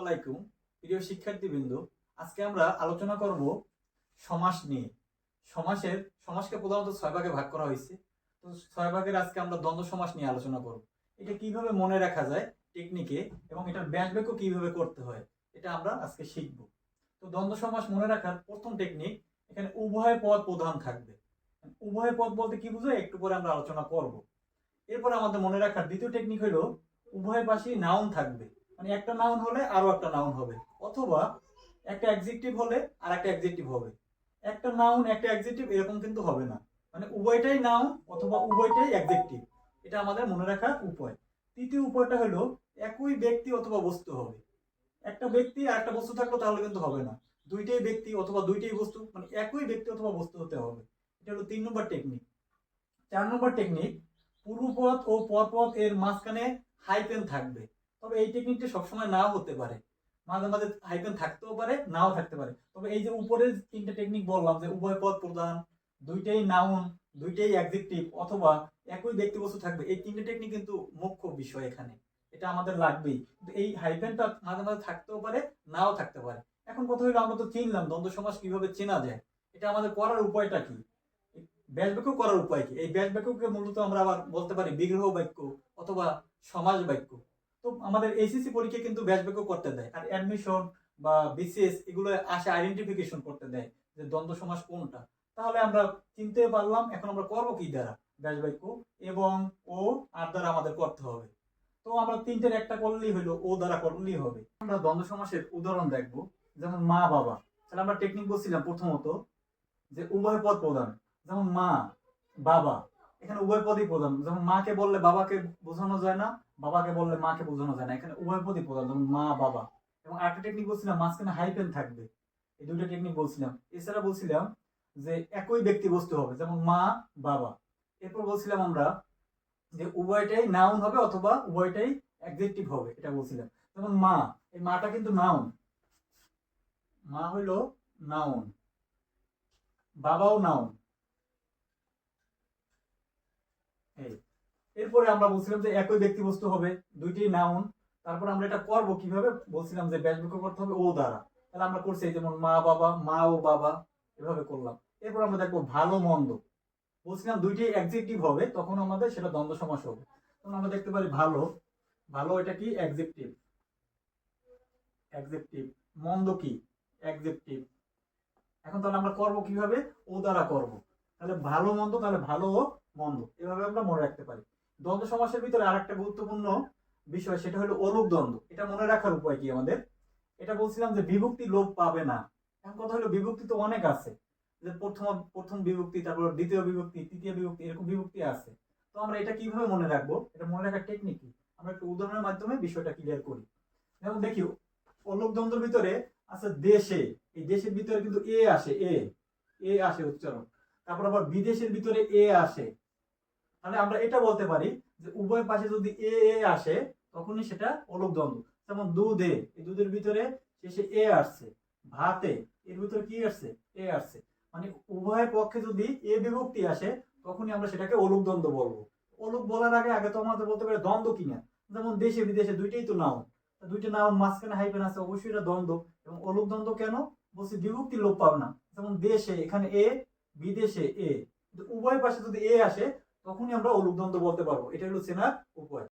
আলাইকুম, প্রিয় শিক্ষার্থীবৃন্দ। আজকে আমরা আলোচনা করব সমাস নিয়ে। সমাসের, সমাসকে প্রধানত ছয় ভাগে ভাগ করা হয়েছে। তো ছয় ভাগের আজকে আমরা দ্বন্দ্ব সমাস নিয়ে আলোচনা করব। এটা কীভাবে মনে রাখা যায় টেকনিকে এবং এটার ব্যাস বাক্য কীভাবে করতে হয়, এটা আমরা আজকে শিখব। তো দ্বন্দ্ব সমাস মনে রাখার প্রথম টেকনিক এখানে উভয় পদ প্রধান থাকবে। উভয় পদ বলতে কি বুঝায়? একটু পরে আমরা আলোচনা করব। এরপরে আমাদের মনে রাখার দ্বিতীয় টেকনিক হলো, উভয় পাশেই নাউন থাকবে। মানে একটা নাউন হলে আরও একটা নাউন হবে। অথবা একটা অ্যাডজেক্টিভ হলে আর একটা অ্যাডজেক্টিভ হবে। একটা নাউন একটা অ্যাডজেক্টিভ এরকম কিন্তু হবে না। মানে উভয়টাই নাউন অথবা উভয়টাই অ্যাডজেক্টিভ এটা আমাদের মনে রাখার উপায়। তৃতীয় উপায়টা হলো একই ব্যক্তি অথবা বস্তু হবে। একটা ব্যক্তি আর একটা বস্তু থাকল তাহলে কিন্তু হবে না। দুইটাই ব্যক্তি অথবা দুইটাই বস্তু মানে একই ব্যক্তি অথবা বস্তু হতে হবে। এটা হলো তিন নম্বর টেকনিক চার নম্বর টেকনিক পূর্বপদ ও পরপদ এর মাঝখানে হাইপেন থাকবে। তবে এই টেকনিকটা সবসময় নাও হতে পারে। মাঝে মাঝে হাইপেন থাকতেও পারে, নাও থাকতে পারে। তবে এই যে উপরের তিনটা টেকনিক বললাম যে উভয় পদ প্রধান দুইটাই নাউন দুইটাই অ্যাডজেক্টিভ অথবা একই ব্যক্তি বস্তু থাকবে, এই তিনটে টেকনিক কিন্তু মুখ্য বিষয় এখানে। এটা আমাদের লাগবেই। এই হাইপেনটা মাঝে মাঝে থাকতেও পারে, নাও থাকতে পারে। এখন কথা হলো আমরা তো চিনলাম, দ্বন্দ্ব সমাস কীভাবে চেনা যায়? এটা আমাদের করার উপায়টা কি? ব্যাস বাক্য করার উপায় কি? এই ব্যাস বাক্যকে মূলত আমরা আবার বলতে পারি বিগ্রহ বাক্য অথবা সমাজ বাক্য। তো আমাদের এইচএসসি পরীক্ষা কিন্তু ব্যাস বাক্য করতে দেয়। আর অ্যাডমিশন বা বিসিএস এগুলো আসে আইডেন্টিফিকেশন করতে দেয় যে দ্বন্দ্ব সমাস কোনটা। তাহলে আমরা চিনতে পারলাম, এখন আমরা করব কি দ্বারা ব্যাস বাক্য এবং ও আর দ্বারা আমাদের করতে হবে। তো আমরা তিনটের একটা করলেই হলো ও দ্বারা করলেই হবে। আমরা দ্বন্দ্ব সমাসের উদাহরণ দেখব, যেমন মা, বাবা। তাহলে আমরা টেকনিক বলছিলাম প্রথমত যে উভয় পদ প্রদান যেমন মা, বাবা। এখানে উভয় পদই প্রধান। যেমন মাকে বললে বাবাকে বোঝানো যায় না বাবাকে বললে মাকে বোঝানো যায় না। এখানে উভয় পদই প্রধান, যেমন মা, বাবা। এবং আরেকটা টেকনিক বলছিলাম, মাঝখানে হাইপেন থাকবে। এই দুটো টেকনিক বলছিলাম। এছাড়া বলছিলাম যে একই ব্যক্তি বস্তু হবে, যেমন মা, বাবা। এরপর বলছিলাম আমরা যে উভয়টাই নাউন হবে অথবা উভয়টাই অ্যাডজেক্টিভ হবে, এটা বলছিলাম। যেমন মা, এই মাটা কিন্তু নাউন মা হইল নাউন বাবাও নাউন এই এরপরে আমরা বলছিলাম যে একই ব্যক্তি বস্তু হবে দুইটি নাউন তারপর আমরা এটা করব কীভাবে? বলছিলাম যে ব্যাস বাক্য করতে হবে ও দ্বারা। তাহলে আমরা করছি যেমন মা, বাবা, মা ও বাবা, এভাবে করলাম। এরপর আমরা দেখব ভালো, মন্দ। বলছিলাম দুইটি অ্যাডজেক্টিভ হবে, তখন আমাদের সেটা দ্বন্দ্ব সমাস হবে। তখন আমরা দেখতে পারি ভালো। ভালো এটা কি? অ্যাডজেক্টিভ অ্যাডজেক্টিভ মন্দ কি? অ্যাডজেক্টিভ এখন তাহলে আমরা করব কীভাবে? ও দ্বারা করব। তাহলে ভালো, মন্দ, তাহলে ভালো ও মন্দ। এভাবে আমরা মনে রাখতে পারি। দ্বন্দ্ব সমাসের ভিতরে আর একটা গুরুত্বপূর্ণ বিষয়, সেটা হলো অলুক দ্বন্দ্ব। এটা মনে রাখার উপায় কি আমাদের? এটা বলছিলাম যে বিভক্তি লোপ পাবে না। এখন কথা হলো বিভক্তি তো অনেক আছে। যে প্রথম প্রথম বিভক্তি, তারপর দ্বিতীয় বিভক্তি, তৃতীয় বিভক্তি, এরকম বিভক্তি আছে। তো আমরা এটা কীভাবে মনে রাখব? এটা মনে রাখার টেকনিক কি? আমরা একটু উদাহরণের মাধ্যমে বিষয়টা ক্লিয়ার করি। যেমন দেখি, অলুক দ্বন্দ্বের ভিতরে আছে দেশে। এই দেশের ভিতরে কিন্তু এ আসে, এ। এ আসে উচ্চারণ। তারপর আবার বিদেশের ভিতরে এ আসে। তাহলে আমরা এটা বলতে পারি যে উভয় পাশে যদি এ এ আসে, তখনই সেটা অলুক দ্বন্দ্ব যেমন দুধে, এই দুধের ভিতরে শেষে এ আসছে। ভাতে, এর ভিতরে কি আসছে? এ আসছে। মানে উভয় পক্ষে যদি এ বিভক্তি আসে, তখনই আমরা সেটাকে অলুক দ্বন্দ্ব বলব। অলুক বলার আগে আগে তো আমাদের বলতে পারে দ্বন্দ্ব কিনা? যেমন দেশে, বিদেশে দুইটাই তো নাও দুইটা নাউন মাঝখানে হাইপেন আছে, অবশ্যই এটা দ্বন্দ্ব। এবং অলুক দ্বন্দ্ব কেন? বলছি বিভক্তি লোপ পাবে না। যেমন দেশে, এখানে এ, বিদেশে এ। উভয় পাশে যদি এ আসে তখনই আমরা অলুক বলতে পারব। এটা হলো চেনার উপায়।